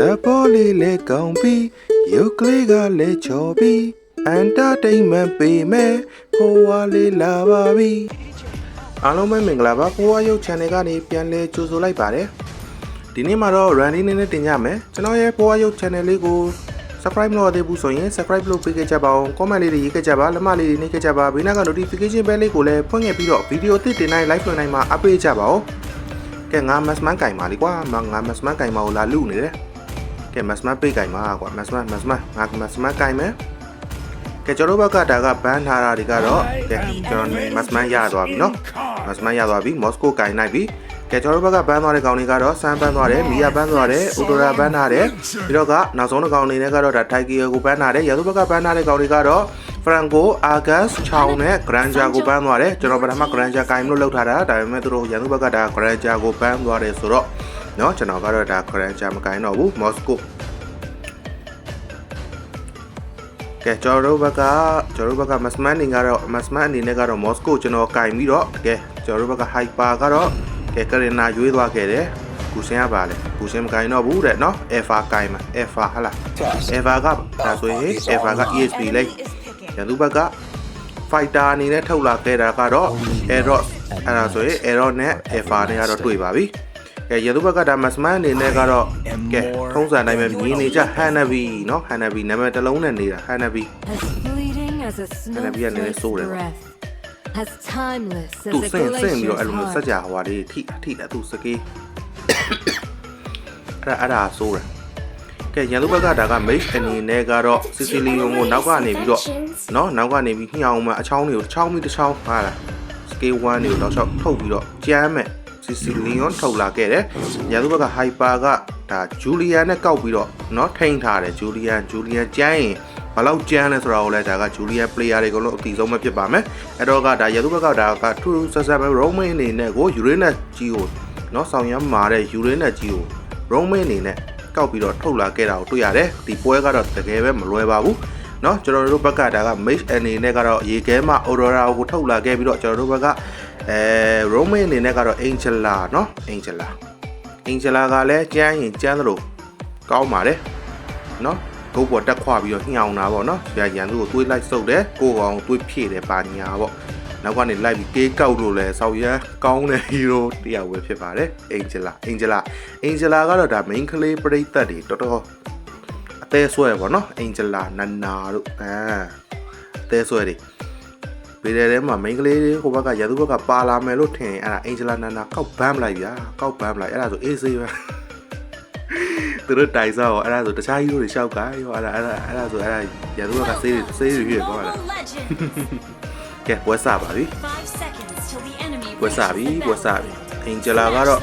သဘောလေးလေးကောင်းပြီးရုပ်ကလေးကလည်းချော်ပြီးအန်တာတိန်မန်ပေးမယ်ဖိုးဝါလေးလာပါပြီအားလုံးပဲမင်္ဂလာပါဖိုးဝါရုပ် channel ကနေပြန်လဲကြိုဆိုလိုက်ပါတယ်ဒီနေ့မှာတော့ Randy နေနဲ့တင်ကြမယ်ကျွန်တော်ရဲ့ဖိုးဝါရုပ် channel လေးကို subscribe မလုပ်သေးဘူးဆိုရင် subscribe လုပ်ပေးခဲ့ကြပါဦး comment လေးတွေရေးခဲ့ကြပါလက်မလေးတွေနှိပ်ခဲ့ကြပါဘေးနားက notification bell လေးကိုလည်းဖွင့်ခဲ့ပြီးတော့ video အသစ်တင်တိုင်း live လွှင့်တိုင်းမှာ update ကြပါဦးကဲငါ mass man ကင်ပါလိကွာငါ mass man ကင်ပါကိုလာလူနေတယ်ကဲမ တ်စမတ်ပိတ်ကြိုင်ပါကွာမတ်စမတ်မတ်စမတ်ငါမတ်စမတ်ကြိုင်မယ်ကဲကျွန်တော်ဘက်ကဒါကဘန်ထားတာတွေကတော့ကဲကျွန်တော်မတ်စမတ်ရသွားပြီနော်မတ်စမတ်ရသွားပြီမော်စကိုကြိုင်လိုက်ပြီကဲကျွန်တော်ဘက်ကဘန်သွားတဲ့ကောင်တွေကတော့ဆန်ဘန်သွားတယ်မီယာဘန်သွားတယ်ဥဒရာဘန်ထားတယ်ပြီးတော့ကနောက်ဆုံးတစ်ကောင်တွေနဲ့ကတော့ဒါတိုက်ကီယိုကိုဘန်ထားတယ်ရာသူဘက်ကဘန်ထားတဲ့ကောင်တွေကတော့ဖရန်ကိုအာဂတ်ချောင်းနဲ့ဂရန်ဂျာကိုဘန်သွားတယ်ကျွန်တော်ပထမဂရန်ဂျာကိုင်မလို့လောက်ထားတာဒါပေမဲ့သူတို့ရာသူဘက်ကဒါဂရန်ဂျာကိုဘန်သွားတယ်ဆိုတော့ เนาะကျွန်တော်ကတော့ဒါခရန်ချာမကိုင်းတော့ဘူးမော်စကိုကဲကျွန်တော်တို့ဘက်ကကျွန်တော်တို့ဘက်ကမတ်စမန်နေကတော့မတ်စမန်အနေနဲ့ကတော့မော်စကိုကျွန်တော်ကင်ပြီးတော့ကဲကျွန်တော်တို့ဘက်ကဟိုက်ပါကတော့ကဲကရင်နာရွေးသွားခဲ့တယ်ကူစင်ရပါလေကူစင်မကိုင်းတော့ဘူးတဲ့เนาะအဖာကိုင်မှာအဖာဟလာအဖာကဒါဆိုရင်အဖာက ESP လိုက်ရသူဘက်က fighter အနေနဲ့ထုတ်လာခဲ့တာကတော့ error အဲ့ဒါဆိုရင် error နဲ့ alpha နဲ့ကတော့တွေ့ပါပြီ ကဲရသူဘက်ကဒါမစမန်အနေနဲ့ကတော့ကဲထုံးစံတိုင်းပဲမြင်နေကြဟန်နဘီเนาะဟန်နဘီနာမည်တစ်လုံးနဲ့နေတာဟန်နဘီ As fleeting as a snowflake's breath As timeless သူ as a စင်စင်ပြီးတော့အဲ့ glacier's လိုမျိုးစ heart ကြဟွာလေးထိထိတယ်သူစကေးအဲ့ဒါအဲ့ဒါဆိုးတယ်ကဲရန်သူဘက်ကဒါက mage အနေနဲ့ကတော့ Sicilian ကိုနောက်ကနေပြီးတော့เนาะနောက်ကနေပြီးညှောင်းမှအချောင်းတွေကိုတစ်ချောင်းပြီးတစ်ချောင်းဟာလား scale 1တွေကိုတော့ချက်ထုတ်ပြီးတော့ကျမ်းမဲ့ Sicilian ထုတ်လာခဲ့တယ်ရန်သူဘက်က hyper ကဒါ Julian နဲ့ကောက်ပြီးတော့เนาะထိန်းထားတယ် Julian Julian ကျမ်းရင်ဘလောက်ကျန်းလဲဆိုတာကိုလည်းဒါက Julian player တွေကတော့အတီဆုံးပဲဖြစ်ပါမယ်အဲ့တော့ကဒါရသူဘက်ကဒါကထူးဆဆပဲ Roman အနေနဲ့ကို Uranus ကြီးကိုเนาะဆောင်ရမ်းမာတဲ့ Uranus ကြီးကို Roman အနေနဲ့ကောက်ပြီးတော့ထုတ်လာခဲ့တာကိုတွေ့ရတယ်ဒီပွဲကတော့တကယ်ပဲမလွယ်ပါဘူး เนาะကျွန်တော်တို့ဘက်ကဒါက Mage အနေနဲ့ကတော့ရေခဲမှာ Aurora ကိုထုတ်လာခဲ့ပြီးတော့ကျွန်တော်တို့ဘက်ကအဲ Roman အနေနဲ့ကတော့ Angela เนาะ Angela Angela ကလည်းကျန်းရင်ကျန်းသလိုကောင်းပါတယ်เนาะဂုတ်ပေါ်တက်ခွာပြီးတော့ညှောင်တာပေါ့နော်။ဆရာရန်သူကိုတွေးလိုက်စုပ်တယ်။ကိုကောင်တွေးဖြည့်တယ်ပါညာပေါ့။နောက်ကနေလိုက်ပြီးကေးကောက်လို့လဲဆောက်ရန်ကောင်းတဲ့ဟီးရိုးတယောက်ပဲဖြစ်ပါတယ်။အင်ဂျလာအင်ဂျလာအင်ဂျလာကတော့ဒါ main ကလေးပရိသတ်တွေတော်တော် အသေးဆွဲပေါ့နော်။အင်ဂျလာနန္နာတို့အဲအသေးဆွဲတွေဗီဒီယိုထဲမှာ main ကလေးဟိုဘက်ကရန်သူဘက်ကပါလာမယ်လို့ထင်ရင်အဲ့ဒါအင်ဂျလာနန္နာကောက်ဘမ်းလိုက်ဗျာ။ကောက်ဘမ်းလိုက်အဲ့ဒါဆိုအေးဆေးပဲ။သူတို့တိုင်စားရောအဲ့ဒါဆိုတခြားကြီးတို့တွေရှောက်ကရောအဲ့ဒါအဲ့ဒါအဲ့ဒါဆိုအဲ့ဒါရသူကဆေးတွေဆေးတွေပြည့်သွားတာကဲပွဲစားပါပြီပွဲစားပြီပွဲစားပြီအင်ဂျလာကတော့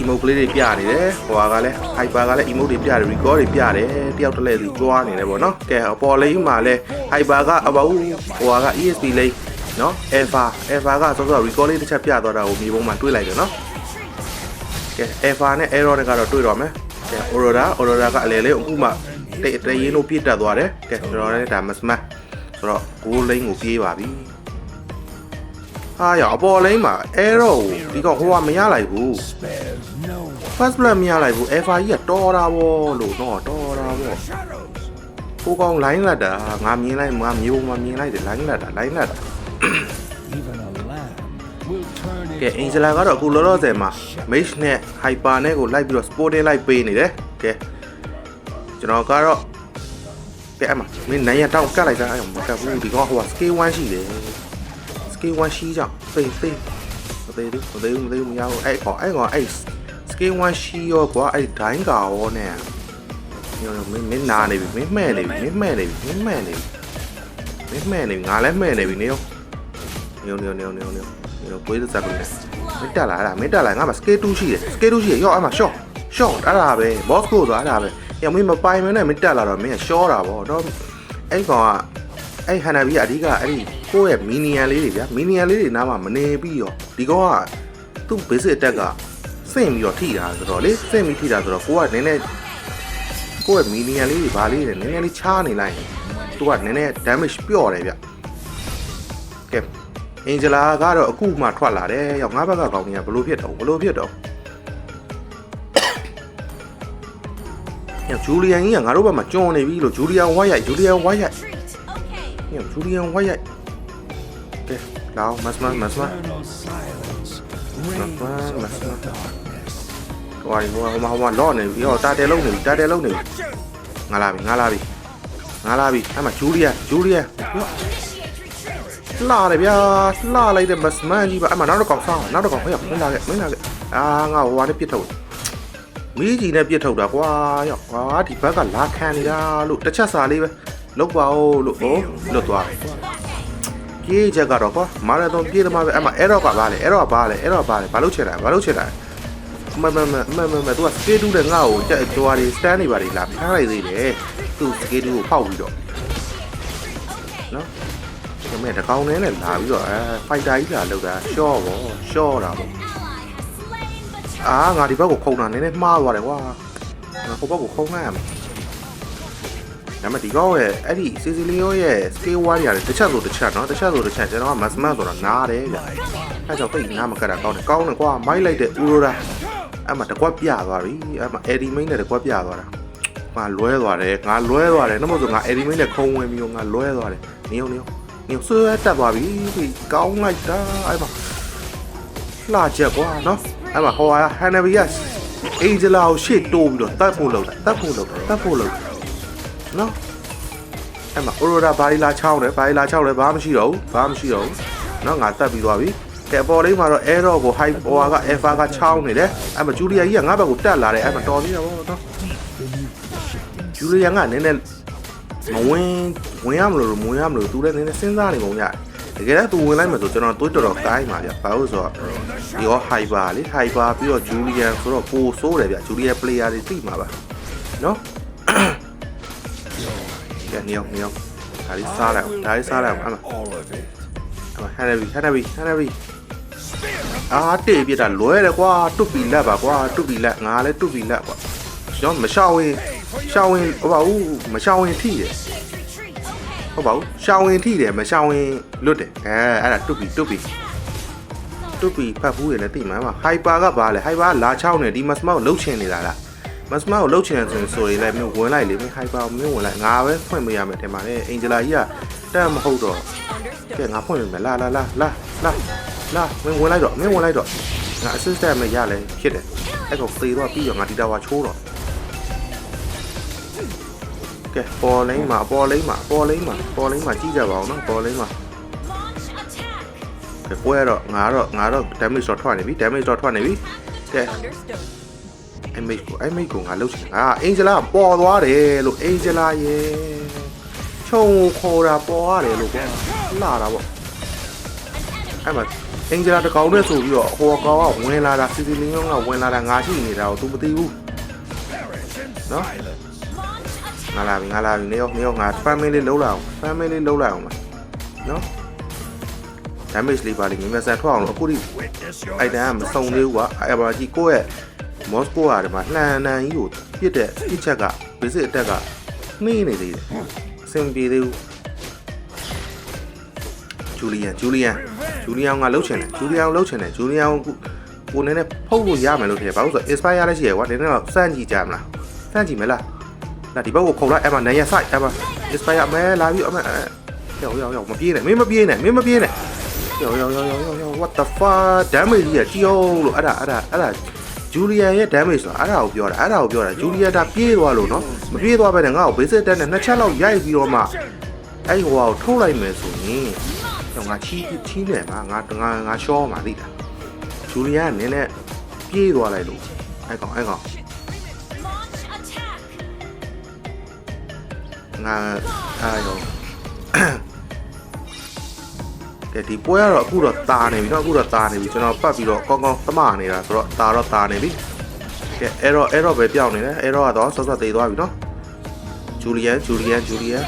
emote ကလေးတွေပြနေတယ်ဟိုကလည်း hyper ကလည်း emote တွေပြတယ် record တွေပြတယ်တယောက်တစ်လဲစီကြွားနေတယ်ပေါ့နော်ကဲအပေါ်လေးမှာလဲ hyper ကအဘောဟိုက ESP လေးနော် alpha alpha ကစောစော record လေးတစ်ချက်ပြသွားတာကိုမြေပုံမှာတွေးလိုက်တယ်နော်ကဲ alpha နဲ့ error တွေကတော့တွေးတော့မယ်ကဲ aurora aurora ကအလဲလေးအခုမှတတရင်းလို့ပြစ်တက်သွားတယ်ကဲကျွန်တော်လည်းဒါမစမတ်ဆိုတော့ goal lane ကိုပြေးပါပြီ ဟာရအပေါ်လိမ့်မှာ error ကိုဒီကောင်ဟိုကမရလိုက်ဘူး first blood မရလိုက်ဘူး alpha ကြီးကတော်တာဗောလို့တော့တော်တာဗောကိုကောင် line လက်တာငါမြင်လိုက်ငါမြေပုံမှာမြင်လိုက်တယ် line လက်တာ line လက်တာ Even a lamb will turn ကဲအင်ဂျလာကတော့အခုလောလောဆယ်မှာ mage နဲ့ hyper နဲ့ကိုလိုက်ပြီးတော့ sporting လိုက်ပေးနေတယ်ကဲကျွန်တော်ကတော့ကဲအမမင်းနိုင်ရတောင်းကတ်လိုက်တာအဲ့မကတ်ဘူးဒီကောင်ဟိုက scale 1ရှိတယ် scale 1ရှိကြောင့်သိသိမသေးဘူးမသေးဘူးမသေးဘူးမရဘူးအဲ့ကောင်အဲ့ကောင်အဲ့ scale 1ရှိရောကွာအဲ့ဒိုင်းကာရောနဲ့ညောမင်းမင်းနာနေပြီမင်းမှဲ့နေပြီမင်းမှဲ့နေပြီမင်းမှဲ့နေပြီမင်းမှဲ့နေပြီငါလည်းမှဲ့နေပြီနေရောနေရောနေရောနေရောနေရောနေရောကိုယ်စက်ကုန်တယ်မင်းတက်လာအဲ့ဒါမင်းတက်လာငါမှာ scale 2ရှိတယ် scale 2ရှိတယ်ရောအဲ့မှာ short short အဲ့ဒါပဲ boss ကိုဆိုအဲ့ဒါပဲညမင်းမပိုင်မနဲ့မင်းတက်လာတော့မင်းက short တာဗောတော့အဲ့ကောင်ကအဲ့ဟန်နာဘီကအဓိကအဲ့ဒီ ကိုယ့်ရဲ့မီနီယန်လေးတွေဗျာမီနီယန်လေးတွေနားမှာမနေပြီးရောဒီကောင်ကသူ့ basic attack ကစင့်ပြီးတော့ထိတာဆိုတော့လေစင့်ပြီးထိတာဆိုတော့ကိုကနည်းနည်းကိုယ့်ရဲ့မီနီယန်လေးတွေဘာလေးတွေနည်းနည်းလေးချားနေလိုက်ရင်သူကနည်းနည်း damage ပျော့တယ်ဗျကဲအင်ဂျလာကတော့အခုမှထွက်လာတယ်ရောက်ငါးဘက်ကကောင်ကြီးကဘလို့ဖြစ်တော့ဘလို့ဖြစ်တော့ဂျူလီယန်ကြီးကငါတို့ဘက်မှာကျွန်းနေပြီလို့ဂျူလီယန်ဝိုင်းရိုက်ဂျူလီယန်ဝိုင်းရိုက်ညဂျူလီယန်ဝိုင်းရိုက် ကဲလာမတ်မတ်မတ်မတ် Eternal silence Mama, reigns over the mama. darkness. ဟိုဟာဟိုဟိုမှာဟိုမှာလော့နေပြီဟောတာတယ်လုံးနေပြီတာတယ်လုံးနေပြီငါလာပြီငါလာပြီငါလာပြီအဲ့မှာဂျူလီယန်ဂျူလီယန်လာတယ်ဗျာလာလိုက်တဲ့မတ်မန်ကြီးပါအဲ့မှာနောက်တစ်ကောင်ဆောင်းနောက်တစ်ကောင်ဟဲ့မင်းလာခဲ့မင်းလာခဲ့အာငါဟိုဟာနဲ့ပြစ်ထုတ်မီးကြီးနဲ့ပြစ်ထုတ်တာကွာရောကွာဒီဘက်ကလာခံနေတာလို့တစ်ချက်စာလေးပဲလုတ်ပါဦးလို့ဟိုလွတ်သွား ပြေးချက်ကတော့ကွာမာရသွန်ပြေးသမားပဲအဲ့မှာအဲ့တော့ကဘာလဲအဲ့တော့ကဘာလဲအဲ့တော့ကဘာလဲဘာလို့ချက်တာဘာလို့ချက်တာမမမမမမသူကစကေတူးတဲ့ငါ့ကိုကြက်ကြွားတွေစတန်နေပါလေလာဖမ်းလိုက်သေးတယ်သူစကေတူးကိုဖောက်ပြီးတော့နော်ဒီမဲ့တကောင်နဲ့လည်းလာပြီးတော့အဲဖိုက်တာကြီးလာလောက်တာရှော့ပေါ့ရှော့တာပေါ့အာငါဒီဘက်ကိုခုံတာနည်းနည်းမှားသွားတယ်ကွာငါဟိုဘက်ကိုခုံလိုက်ရမယ် ဒါမှဒီကောရဲ့အဲ့ဒီစီစီလီယိုရဲ့ scale ဝါးရတယ်တစ်ချက်ဆိုတစ်ချက်နော်တစ်ချက်ဆိုတစ်ချက်ကျွန်တော်က mass man ဆိုတာနားတယ်ဗျအဲကြောင့်တိတ်နားမကတ်တာကောင်းတယ်ကောင်းတယ်ကွာမိုက်လိုက်တဲ့ဥရိုရာအဲ့မှာတကွက်ပြသွားပြီအဲ့မှာ Eddie Main နဲ့တကွက်ပြသွားတာငါလွဲသွားတယ်ငါလွဲသွားတယ်နှမို့ဆိုငါ Eddie Main နဲ့ခုံဝင်ပြီးတော့ငါလွဲသွားတယ်နေအောင်နေအောင်နေအောင်ဆွဲတက်သွားပြီဒီကောင်းလိုက်တာအဲ့မှာလှချက်ကွာနော်အဲ့မှာဟိုဟာ Hanabias Angela ကိုရှေ့တိုးပြီးတော့တတ်ဖို့လုပ်တာတတ်ဖို့လုပ်တာတတ်ဖို့လုပ်တာ နော်အဲ့မှာ Aurora ဘာလီလာချောင်းတယ်ဘာလီလာချောင်းတယ်ဘာမှမရှိတော့ဘူးဘာမှမရှိတော့ဘူးနော်ငါတက်ပြီးသွားပြီကဲအပေါ်လေးမှာတော့ error ကို high power က alpha ကချောင်းနေတယ်အဲ့မှာ Julia ကြီးကငါဘက်ကိုတက်လာတယ်အဲ့မှာတော်သေးတယ်ဗောနော် Julia ကနည်းနည်းမဝင်ဝင်ရမလို့မဝင်ရမလို့သူလည်းနည်းနည်းစဉ်းစားနေပုံရတယ်တကယ်တော့သူဝင်လိုက်မှဆိုကျွန်တော်တွေးတော်တော်ကိုင်းပါဗျဘာလို့ဆိုတော့ဒီရော hyper လေ hyper ပြီးတော့ Julia ဆိုတော့ပိုဆိုးတယ်ဗျ Julia player တွေသိမှာပါနော် ကဲနေအောင်နေအောင်ဒါလေးစားလိုက်အောင်ဒါလေးစားလိုက်အောင်အဲ့မှာ All of it. ဟန်နဘီဟန်နဘီဟန်နဘီအာတေးပြတာလွဲတယ်ကွာတွတ်ပီလက်ပါကွာတွတ်ပီလက်ငါလည်းတွတ်ပီလက်ကွာကျွန်တော်မရှောင်းဝင်ရှောင်းဝင်ဟိုပါဦးမရှောင်းဝင်ထိတယ်ဟုတ်ပါဦးရှောင်းဝင်ထိတယ်မရှောင်းဝင်လွတ်တယ်အဲအဲ့ဒါတွတ်ပီတွတ်ပီတွတ်ပီဖတ်ဘူးရလည်းသိမှာပါဟိုက်ပါကဘာလဲဟိုက်ပါလာချောင်းနေဒီမတ်စမောက်လှုပ်ချင်နေတာလား မတ်စမောက်ကိုလှုပ်ချင်တယ်ဆိုရင်ဆိုရင်လည်းမျိုးဝင်လိုက်လေမင်းဟိုက်ပါကိုမျိုးဝင်လိုက်ငါပဲဖွင့်ပေးရမယ်ထင်ပါတယ်အင်ဂျလာကြီးကတက်မဟုတ်တော့ကဲငါဖွင့်ပေးမယ်လာလာလာလာလာလာမင်းဝင်လိုက်တော့မင်းဝင်လိုက်တော့ငါ assistant မရလဲဖြစ်တယ်အဲ့ကောင်သေတော့ပြီးတော့ငါဒီတာဝါချိုးတော့ကဲပေါ်လိမ့်မှာပေါ်လိမ့်မှာပေါ်လိမ့်မှာပေါ်လိမ့်မှာကြည့်ကြပါအောင်နော်ပေါ်လိမ့်မှာကဲပွဲတော့ငါတော့ငါတော့ damage တော့ထွက်နေပြီ damage တော့ထွက်နေပြီကဲ image ကို image ကိုငါလုတ်ချင်ငါ Angela ပေါ်သွားတယ်လို့ Angela ရေချုံခေါ်တာပေါ်ရတယ်လို့ကွာလာတာပေါ့အဲ့မှာအင်ဂျလာတကောင်နဲ့ဆိုပြီးတော့ဟိုကောင်ကဝင်လာတာစီစီလင်းကဝင်လာတာငါရှိနေတာကို तू မသိဘူး Perish in No? silence. ငါလာပြီငါလာပြီနေရောနေရောငါ family လေးလုံးလိုက်အောင် family လေးလုံးလိုက်အောင်ပါနော် damage လေးပါလိမ့်မယ်မြန်ဆန်ထွက်အောင်လို့အခုဒီ Witness your အိုက်တန်ကမစုံသေးဘူးကွာအဲ့ပါကြီးကိုယ့်ရဲ့ မော်စကိုရတယ်မှာလှန်လှန်ကြီးကိုပြစ်တဲ့ပြစ်ချက်က basic attack ကနှီးနေသေးတယ်အဆင်မပြေသေးဘူးဂျူလီယန်ဂျူလီယန်ဂျူလီယန်ကလှုပ်ချင်တယ်ဂျူလီယန်ကိုလှုပ်ချင်တယ်ဂျူလီယန်ကိုကိုနည်းနည်းဖုတ်လို့ရမယ်လို့ထင်တယ်ဘာလို့ဆိုတော့ inspire လည်းရှိရကွာနည်းနည်းတော့စမ်းကြည့်ကြမလားစမ်းကြည့်မလားလာဒီဘက်ကိုခုံလိုက်အဲ့မှာနရဆိုင်အဲ့မှာ inspire အမဲလာပြီးအမဲရောက်ရောက်ရောက်မပြေးနဲ့မင်းမပြေးနဲ့မင်းမပြေးနဲ့ yo yo yo yo yo yo what the fuck damage ကြီးတီယိုးလို့အဲ့ဒါအဲ့ဒါအဲ့ဒါ ဂျူလီယန်ရဲ့ damage ဆိုတာအဲ့ဒါကိုပြောတာအဲ့ဒါကိုပြောတာဂျူလီယန်ဒါပြေးသွားလို့နော်မပြေးသွားဘဲနဲ့ငါ့ကို basic attack နဲ့နှစ်ချက်လောက်ရိုက်ပြီးတော့မှအဲ့ဟိုဟာကိုထုတ်လိုက်မယ်ဆိုရင်တော့ငါချီးချီးတယ်ငါငါငါငါရှောမှာသိတာဂျူလီယန်ကနည်းနည်းပြေးသွားလိုက်လို့အဲ့ကောင်အဲ့ကောင်ငါအားရော ကဲဒီပွဲကတော့အခုတော့တာနေပြီเนาะအခုတော့တာနေပြီကျွန်တော်ပတ်ပြီးတော့ကောင်းကောင်းသမနေတာဆိုတော့တာတော့တာနေပြီကဲအဲ့တော့အဲ့တော့ပဲပြောင်းနေတယ်အဲ့တော့ကတော့ဆော့ဆော့သေးသွားပြီเนาะဂျူလီယန်ဂျူလီယန်ဂျူလီယန်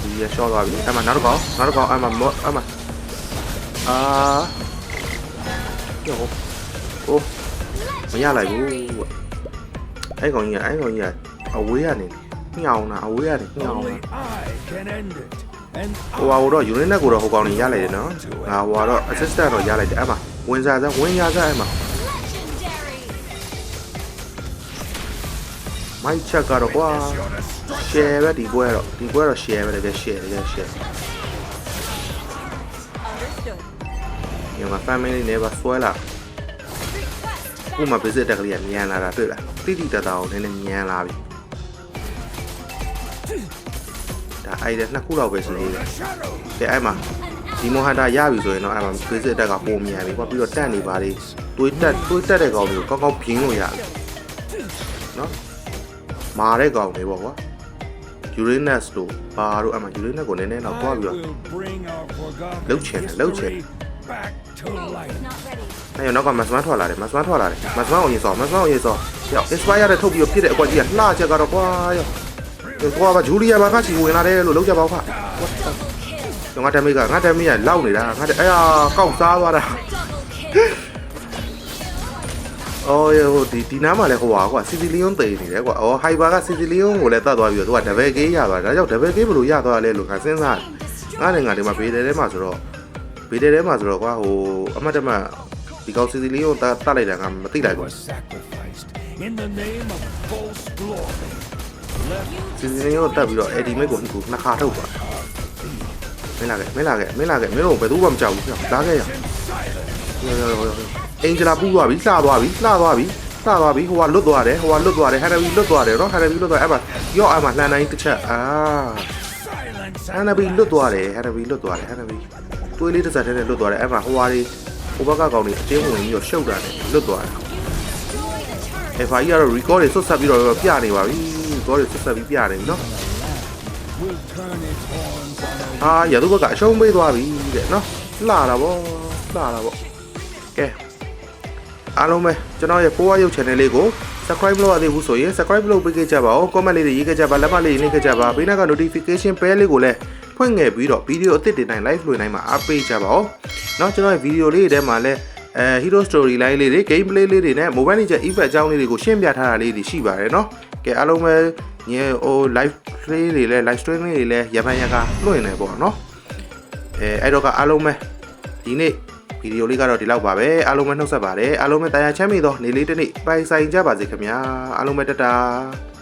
ဂျူလီယန်ရှော့သွားပြီအဲ့မှာနောက်တစ်ကောင်နောက်တစ်ကောင်အဲ့မှာမော့အဲ့မှာအာယောအိုးမရလိုက်ဘူးအဲ့ကောင်ကြီးကအဲ့ကောင်ကြီးကအဝေးကနေညောင်းတာအဝေးကနေညောင်းတာ Only I can end it. And ဟိုဟာကိုတော့ unit နဲ့ကိုတော့ဟိုကောင်နေရလိုက်တယ်နော်ငါဟိုကတော့ assistant တော့ရလိုက်တယ်အဲ့မှာဝင်စားစားဝင်ရစားအဲ့မှာမမိုက်ချက်ကတော့ကွာ share ပဲဒီပွဲတော့ဒီပွဲတော့ share ပဲတကယ် share တကယ် share Understood. ညမှာ family နဲ့ပါဆွဲလာခုမှ visit တက်ကလေးကမြန်လာတာတွေ့လားတိတိတတ်တာကိုနည်းနည်းမြန်လာပြီ အဲ့ဒါနှစ်ခုတော့ပဲရှိသေးတယ်ကဲအဲ့မှာဒီမိုဟန်တာရပြီဆိုရင်တော့အဲ့မှာ visit တက်ကပုံမြန်ပြီပေါ့ပြီးတော့တက်နေပါလေတွေးတက်တွေးတက်တဲ့ကောင်မျိုးကောင်းကောင်းပြင်းလို့ရတယ်နော်မာတဲ့ကောင်တွေပေါ့ကွာ Uranus တို့ဘာတို့အမှ Uranus ကိုနည်းနည်းတော့တွားပြီးတော့ will bring our forgotten Lâu chèn, lâu chèn. history back to life. Not ready. အဲ့ရောနောက်ကမတ်စမန်ထွက်လာတယ်မတ်စမန်ထွက်လာတယ်မတ်စမန်ကိုရင်စောမတ်စမန်ကိုရင်စောရောက် inspire တဲ့ထုတ်ပြီးတော့ဖြစ်တဲ့အကွက်ကြီးကလှချက်ကတော့ကွာရောက် ကွာပါဂျူလီယာဘာကချီဝင်လာတယ်လို့လောက်ကြပါဦးခကျွန်တော်ငါတမိတ်ကငါတမိတ်ကလောက်နေတာငါတအဲ့ဟာကောက်စားသွားတာအော်ယောဒီဒီနားမှာလည်းဟိုပါကွာစီစီလီယွန်တေနေတယ်ကွာအော်ဟိုက်ဘာကစီစီလီယွန်ကိုလည်းတတ်သွားပြီးတော့သူကဒဘယ်ကေးရသွားတယ်ဒါကြောင့်ဒဘယ်ကေးဘယ်လိုရသွားလဲလို့ငါစဉ်းစားငါလည်းငါဒီမှာဘေးတယ်ထဲမှာဆိုတော့ဘေးတယ်ထဲမှာဆိုတော့ကွာဟိုအမတ်တမဒီကောင်စီစီလီယွန်တတ်တတ်လိုက်တာငါမသိလိုက်ဘူး စီစဉ်ရောတက်ပြီးတော့အဲ့ဒီမိတ်ကိုခုနှစ်ခါထုတ်သွားမင်းလာခဲ့မင်းလာခဲ့မင်းလာခဲ့မင်းတို့ဘယ်သူမှမကြောက်ဘူးလာခဲ့ရရောရောရောအင်ဂျလာပူသွားပြီလှသွားပြီလှသွားပြီလှသွားပြီဟိုကလွတ်သွားတယ်ဟိုကလွတ်သွားတယ်ဟန်နဘီလွတ်သွားတယ်နော်ဟန်နဘီလွတ်သွားအဲ့မှာရော့အဲ့မှာလှန်တိုင်းတစ်ချက်အာ silence ဟန်နဘီလွတ်သွားတယ်ဟန်နဘီလွတ်သွားတယ်ဟန်နဘီတွေးလေးတစ်စက်တည်းနဲ့လွတ်သွားတယ်အဲ့မှာဟိုဟာတွေဟိုဘက်ကကောင်တွေအတင်းဝင်ပြီးတော့ရှုပ်တာနဲ့လွတ်သွားတယ်အဲ့ဖာကြီးကတော့ record တွေဆွတ်ဆက်ပြီးတော့ပြနေပါပြီ record တွေဆွတ်ဆက်ပြီးပြနေပြီနော် will turn its horns on a အာရသူဘက်ကအရှုံးပေးသွားပြီတဲ့နော်လှတာဗောလှတာဗောကဲအားလုံးပဲကျွန်တော်ရဲ့ကိုဝရုပ် channel လေးကို subscribe လုပ်ရသေးဘူးဆိုရင် subscribe လုပ်ပေးခဲ့ကြပါဦး comment လေးတွေရေးခဲ့ကြပါလက်မလေးရေးခဲ့ကြပါဘေးနားက notification bell လေးကိုလည်းဖွင့်ငယ်ပြီးတော့ video အသစ်တွေတိုင်း live လွှင့်နိုင်မှာအားပေးကြပါဦးเนาะကျွန်တော်ရဲ့ video လေးတွေထဲမှာလည်းအဲ hero story line လေးတွေ gameplay လေးတွေနဲ့ mobile legend event အကြောင်းလေးတွေကိုရှင်းပြထားတာလေးတွေရှိပါတယ်เนาะ ကဲအားလုံးပဲညဟို live stream တွေလဲ live stream တွေလဲရပန်ရကလွှင့်နေပေါ့နော်အဲအဲ့တော့ကအားလုံးပဲဒီနေ့ဗီဒီယိုလေးကတော့ဒီလောက်ပါပဲအားလုံးပဲနှုတ်ဆက်ပါတယ်အားလုံးပဲတရားချမ်းမြေသောနေ့လေးတစ်နေ့ပိုင်ဆိုင်ကြပါစေခင်ဗျာအားလုံးပဲတတား